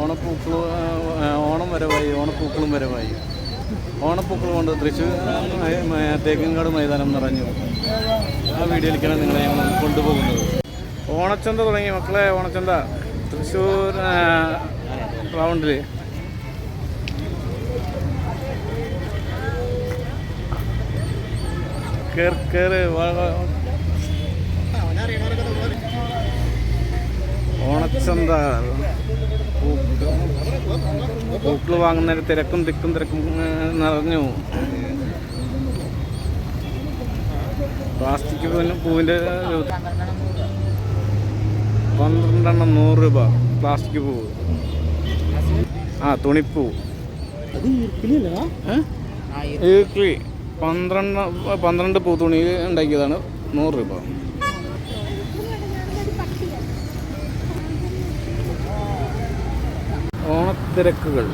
ഓണപ്പൂക്കൾ ഓണം വരവായി ഓണപ്പൂക്കളും വരവായി ഓണപ്പൂക്കൾ കൊണ്ട് തൃശ്ശൂർ തേക്കിൻകാട് മൈതാനം നിറഞ്ഞു. ആ വീഡിയോയിലേക്കാണ് നിങ്ങളെ ഞങ്ങൾ കൊണ്ടുപോകുന്നത്. ഓണച്ചന്ത തുടങ്ങി മക്കളെ ഓണച്ചന്ത. തൃശ്ശൂർ റൗണ്ടിൽ. ഓണച്ചന്ത. പൂക്കൾ വാങ്ങുന്നതിന് തിരക്കും തിക്കും തിരക്കും നിറഞ്ഞു പ്ലാസ്റ്റിക് പൂവിന്റെ പന്ത്രണ്ടെണ്ണം നൂറ് രൂപ പ്ലാസ്റ്റിക് പൂവ് ആ തുണിപ്പൂ? ഈർക്കിളി. പന്ത്രണ്ട് പന്ത്രണ്ട് പൂത്തുണി ഉണ്ടാക്കിയതാണ് നൂറ് രൂപ. ഓണത്തിരക്കുകൾ.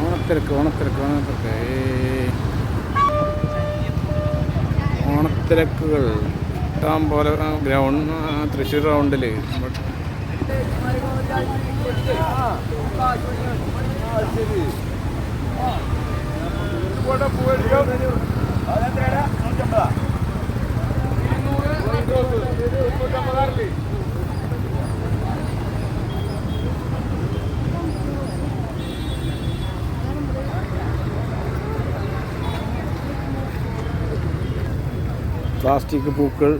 ഓണത്തിരക്ക് ഓണത്തിരക്ക് ഓണത്തിരക്ക്. ഓണത്തിരക്കുകൾ. ഇഷ്ടം പോലെ ഗ്രൗണ്ട് തൃശ്ശൂർ റൗണ്ടിൽ പ്ലാസ്റ്റിക് പൂക്കൾ.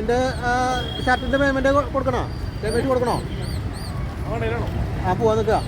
എന്റെ ഷർട്ടിന്റെ പേയ്മെന്റ് കൊടുക്കണോ? പേയ്മെന്റ് കൊടുക്കണോ? ആ പോവാ നിൽക്കുക.